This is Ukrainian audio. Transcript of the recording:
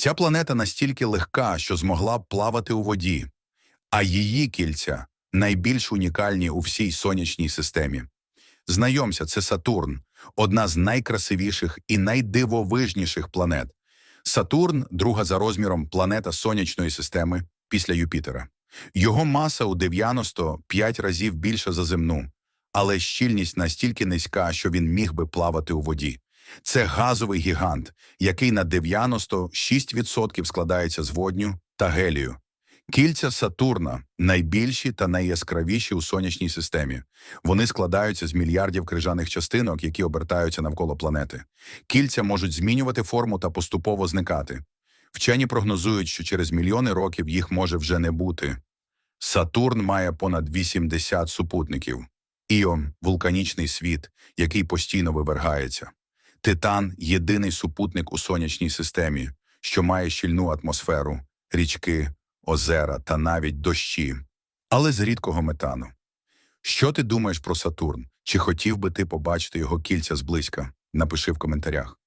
Ця планета настільки легка, що змогла б плавати у воді, а її кільця найбільш унікальні у всій сонячній системі. Знайомся, це Сатурн, одна з найкрасивіших і найдивовижніших планет. Сатурн друга за розміром планета сонячної системи після Юпітера. Його маса у 95 разів більша за земну, але щільність настільки низька, що він міг би плавати у воді. Це газовий гігант, який на 96% складається з водню та гелію. Кільця Сатурна найбільші та найяскравіші у сонячній системі. Вони складаються з мільярдів крижаних частинок, які обертаються навколо планети. Кільця можуть змінювати форму та поступово зникати. Вчені прогнозують, що через мільйони років їх може вже не бути. Сатурн має понад 80 супутників. Іо – вулканічний світ, який постійно вивергається. Титан – єдиний супутник у сонячній системі, що має щільну атмосферу, річки, озера та навіть дощі, але з рідкого метану. Що ти думаєш про Сатурн? Чи хотів би ти побачити його кільця зблизька? Напиши в коментарях.